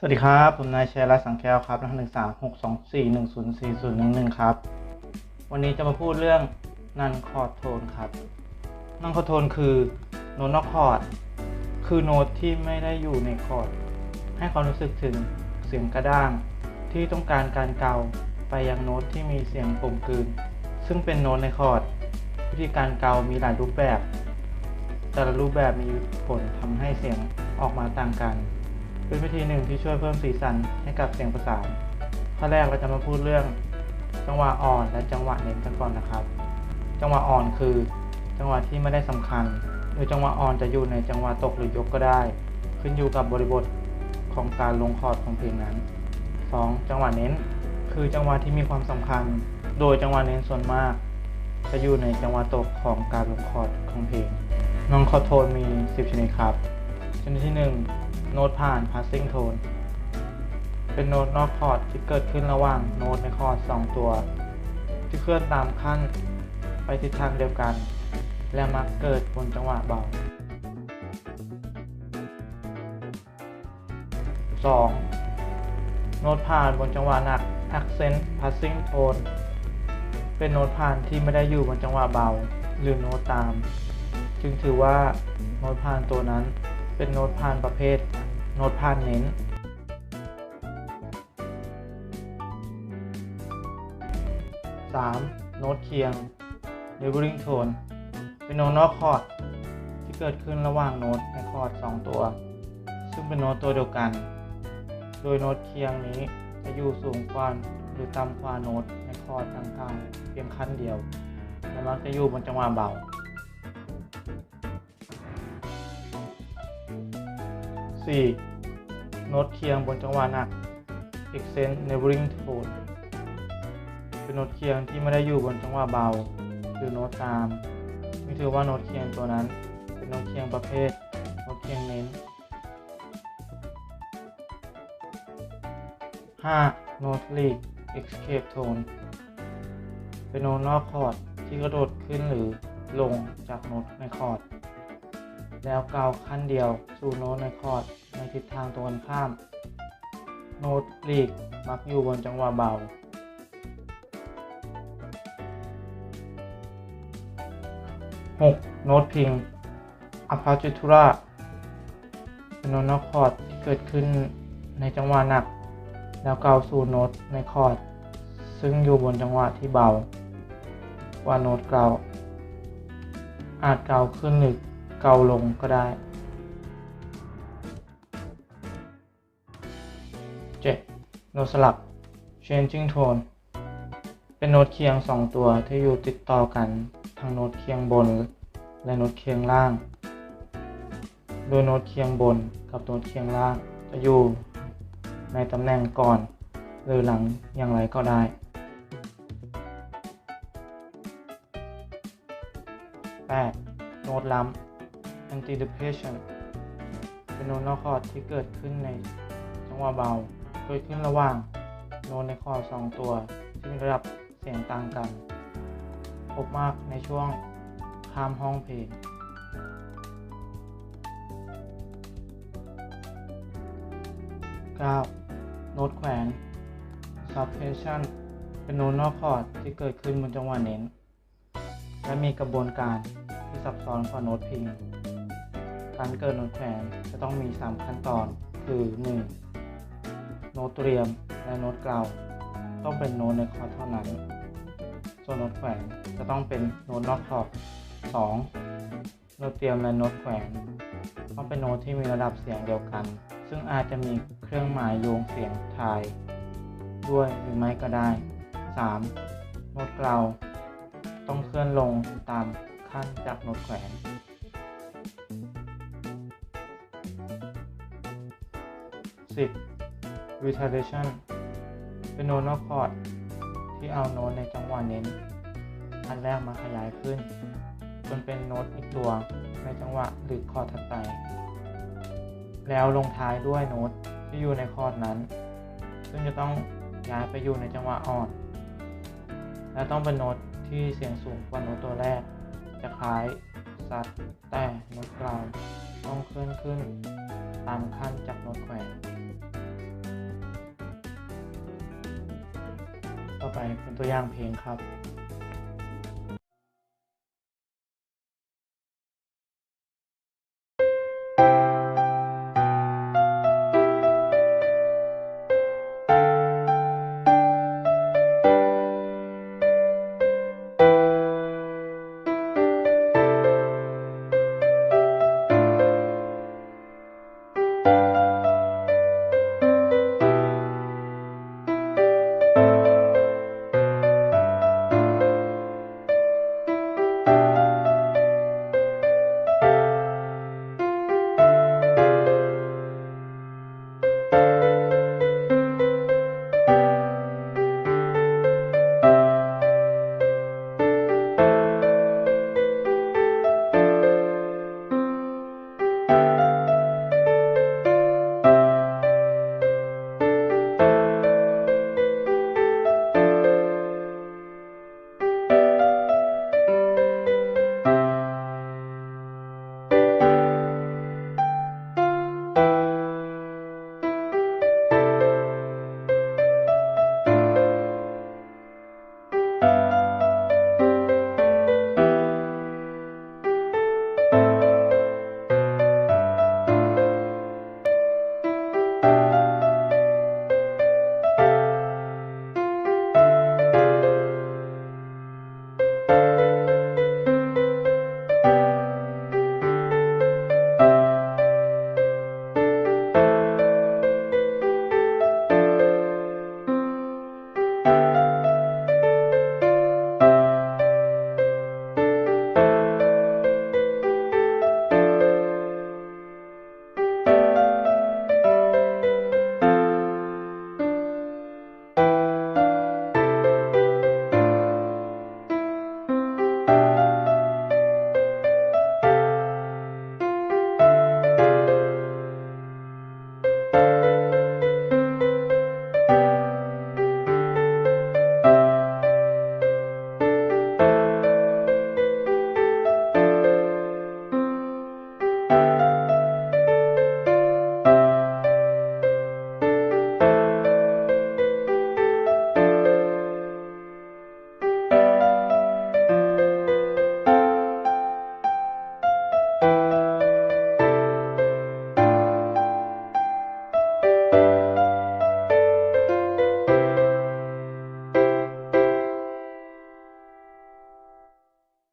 สวัสดีครับ ผมนายชัยรัตน์สังแก้วครับรหัสหนึ่งสามหกสองสี่หนึ่งศูนย์สี่ศูนย์หนึ่งหนึ่งครับ วันนี้จะมาพูดเรื่องนันคอร์ดโทนครับนันคอร์ดโทนคือโน้ตนอกคอร์ด คือโน้ตที่ไม่ได้อยู่ในคอร์ด ให้ความรู้สึกถึงเสียงกระด้าง ที่ต้องการการเกาไปยังโน้ตที่มีเสียงกลมกลืน ซึ่งเป็นโน้ตในคอร์ด วิธีการเกามีหลายรูปแบบ แต่ละรูปแบบมีผลทำให้เสียงออกมาต่างกัน เป็นวิธีหนึ่งที่ช่วยเพิ่มสีสันให้กับเสียงประสานข้อแรกเราจะมาพูดเรื่อง จังหวะอ่อนและจังหวะเน้นกันก่อนนะครับ จังหวะอ่อนคือ จังหวะที่ไม่ได้สำคัญ หรือจังหวะอ่อนจะอยู่ในจังหวะตกหรือยกก็ได้ ขึ้นอยู่กับบริบทของการลงคอร์ดของเพลงนั้น 2. จังหวะเน้น คือจังหวะที่มีความสำคัญ โดยจังหวะเน้นส่วนมาก จะอยู่ในจังหวะตกของการลงคอร์ดของเพลง น้องคอโทนมี 10 ชนิดครับ ชนิดที่ 1 โน้ตผ่าน passing tone เป็นโน้ตนอกคอร์ดที่เกิดขึ้นระหว่างโน้ตในคอร์ด2ตัว ที่เคลื่อนตามขั้นไปทิศทางเดียวกัน และมักเกิดบนจังหวะเบา 2. โน้ตผ่านบนจังหวะหนัก accent passing tone เป็นโน้ตผ่านที่ไม่ได้อยู่บนจังหวะเบา หรือโน้ตตาม จึงถือว่าโน้ตผ่านตัวนั้น เป็นโน้ตผ่านประเภทโน้ตผ่านเน้น 3. โน้ตเคียง neighboring tone เป็นโน้ตนอกคอร์ดที่เกิดขึ้นระหว่างโน้ตในคอร์ด2ตัว ซึ่งเป็นโน้ตตัวเดียวกัน โดยโน้ตเคียงนี้จะอยู่สูงกว่าหรือต่ำกว่าโน้ตในคอร์ดดังกล่าวเพียงขั้นเดียว และมักจะอยู่บนจังหวะเบา 4. โน้ตเคียงบนจังหวะหนัก accent neighboring tone เป็นโน้ตเคียงที่ไม่ได้อยู่บนจังหวะเบา หรือโน้ตตามนี่ถือว่าโน้ตเคียงตัวนั้น เป็นโน้ตเคียงประเภทโน้ตเคียงเน้น 5. โน้ต lead escape tone เป็นโน้ตนอกคอร์ดที่กระโดดขึ้นหรือลงจากโน้ตในคอร์ด แล้วเกาขั้นเดียวสู่โน้ตในคอร์ดในทิศทางตรงกันข้าม โน้ตลีกมักอยู่บนจังหวะเบา 6. โน้ตพิง Appoggiatura เป็นโน้ตนอกคอร์ดที่เกิดขึ้นในจังหวะหนัก แล้วเกาสู่โน้ตในคอร์ดซึ่งอยู่บนจังหวะที่เบากว่าโน้ตเกาอาจเกาขึ้นหรือ เกาลงก็ได้ 7. โน้ตสลับ changing tone เป็นโน้ตเคียง 2 ตัวที่อยู่ติดต่อกันทั้งโน้ตเคียงบน และโน้ตเคียงล่าง โดยโน้ตเคียงบนกับโน้ตเคียงล่างจะอยู่ในตำแหน่งก่อน หรือหลังอย่างไรก็ได้ 8. โน้ตล้ำ anticipation เป็นโน้ตนอคอร์ดที่เกิดขึ้นในจังหวะเบา เกิดขึ้นระหว่างโน้ตในคอร์ด2ตัวที่มีระดับเสียงต่างกัน พบมากในช่วงข้ามห้องเพลง 9. โน้ตแขวน subtraction เป็นโน้ตนอกคอร์ดที่เกิดขึ้นบนจังหวะเน้น และมีกระบวนการที่ซับซ้อนกว่าโน้ตพิง การเกิดโน้ตแขวนจะต้องมี 3 ขั้นตอน คือ 1. โน้ตเตรียมและโน้ตกล่าวต้องเป็นโน้ตในคอร์ดเท่านั้น ส่วนโน้ตแขวนจะต้องเป็นโน้ตนอกคอร์ด 2. โน้ตเตรียมและโน้ตแขวนต้องเป็นโน้ตที่มีระดับเสียงเดียวกัน ซึ่งอาจจะมีเครื่องหมายโยงเสียงทาย ด้วยหรือไม่ก็ได้ 3. โน้ตกล่าวต้องเคลื่อนลงตามขั้นจากโน้ตแขวน 10. retardation เป็นโน้ตนอคอร์ดที่เอาโน้ตในจังหวะเน้น อันแรกมาขยายขึ้น จนเป็นโน้ตอีกตัวในจังหวะหรือคอร์ดถัดไป แล้วลงท้ายด้วยโน้ตที่อยู่ในคอร์ดนั้น ซึ่งจะต้องย้ายไปอยู่ในจังหวะอ่อน และต้องเป็นโน้ตที่เสียงสูงกว่าโน้ตตัวแรก จะคล้ายซัดแต่โน้ตกลาง ต้องเคลื่อนขึ้น ตามขั้นจากโน้ตแขวน ต่อไปเป็นตัวอย่างเพลงครับ